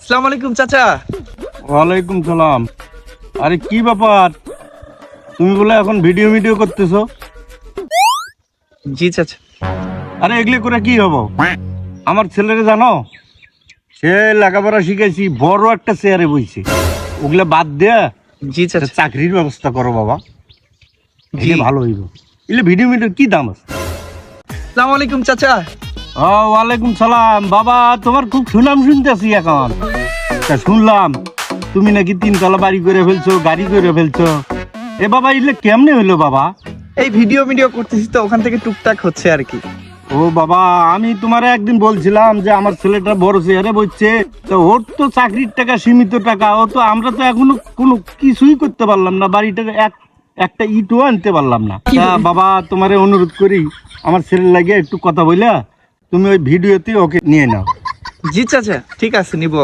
আসসালামু আলাইকুম চাচা। ওয়ালাইকুম সালাম। আরে কি ব্যাপার? তুমি বলে এখন ভিডিও ভিডিও করতেছো? জি চাচা। আরে এগুলি করে কি হব? আমার ছেলেরে জানো? সে লেখাপড়া শিখেছি বড় একটা চেয়ারে বইছে। ওগুলা বাদ দেয়া জি চাচা। চাকরির ব্যবস্থা করো বাবা। জি। ভালো হইব। এগুলো ভিডিও ভিডিও কি দাম আছে? আসসালামু আলাইকুম চাচা। ও ওয়ালাইকুম সালাম। বাবা তোমার খুব সুনাম শুনতেছি এখন। তা শুনলাম তুমি নাকি তিনতলা বাড়ি করে ফেলছো গাড়ি করে ফেলছো। এ বাবা এগুলো কেমনে হইল বাবা? এই ভিডিও ভিডিও করতেছি তো ওখান থেকে টুকটাক হচ্ছে আর কি। ও বাবা আমি তোমার একদিন বলছিলাম যে আমার ছেলেটা বড় চেয়ারে বসছে তো ওর তো চাকরির টাকা সীমিত টাকা ও তো আমরা তো এখনও কোনো কিছুই করতে পারলাম না বাড়িটার এক একটা ইটও আনতে পারলাম না। বাবা তোমারে অনুরোধ করি আমার ছেলের লাগে একটু কথা বইলা তুমি ওই ভিডিওতে ওকে নিয়ে নাও। জি চাচা ঠিক আছে নিব।